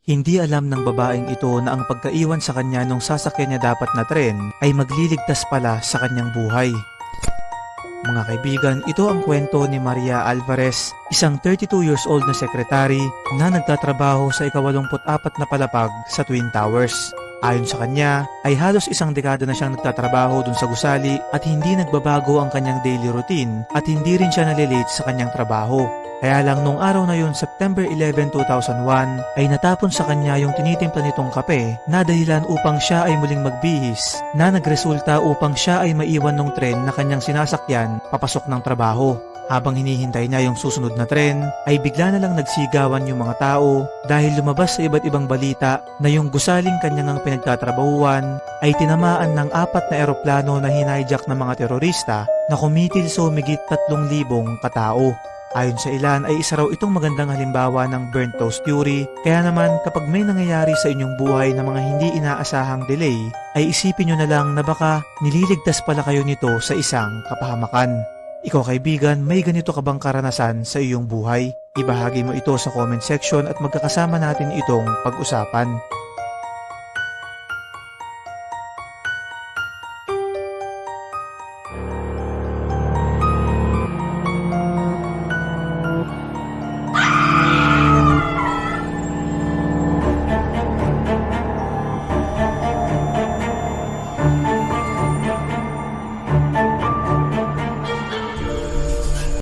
Hindi alam ng babaeng ito na ang pagkaiwan sa kanya nung sasakyan niya dapat na tren ay magliligtas pala sa kanyang buhay. Mga kaibigan, ito ang kwento ni Maria Alvarez, isang 32 years old na sekretary na nagtatrabaho sa ikawalumput-apat na palapag sa Twin Towers. Ayon sa kanya, ay halos isang dekada na siyang nagtatrabaho dun sa gusali at hindi nagbabago ang kanyang daily routine at hindi rin siya nalilate sa kanyang trabaho. Kaya lang nung araw na yun, September 11, 2001, ay natapon sa kanya yung tinitimpla nitong kape na dahilan upang siya ay muling magbihis na nagresulta upang siya ay maiwan ng tren na kanyang sinasakyan papasok ng trabaho. Habang hinihintay niya yung susunod na tren, ay bigla na lang nagsigawan yung mga tao dahil lumabas sa iba't ibang balita na yung gusaling kanyang ang pinagtatrabahuan ay tinamaan ng apat na eroplano na hinayjack ng mga terorista na kumitil sa humigit 3,000 katao. Ayon sa ilan ay isa raw itong magandang halimbawa ng burnt toast theory kaya naman kapag may nangyayari sa inyong buhay na mga hindi inaasahang delay ay isipin nyo na lang na baka nililigtas pala kayo nito sa isang kapahamakan. Ikaw kaibigan, may ganito ka bang karanasan sa iyong buhay? Ibahagi mo ito sa comment section at magkakasama natin itong pag-usapan.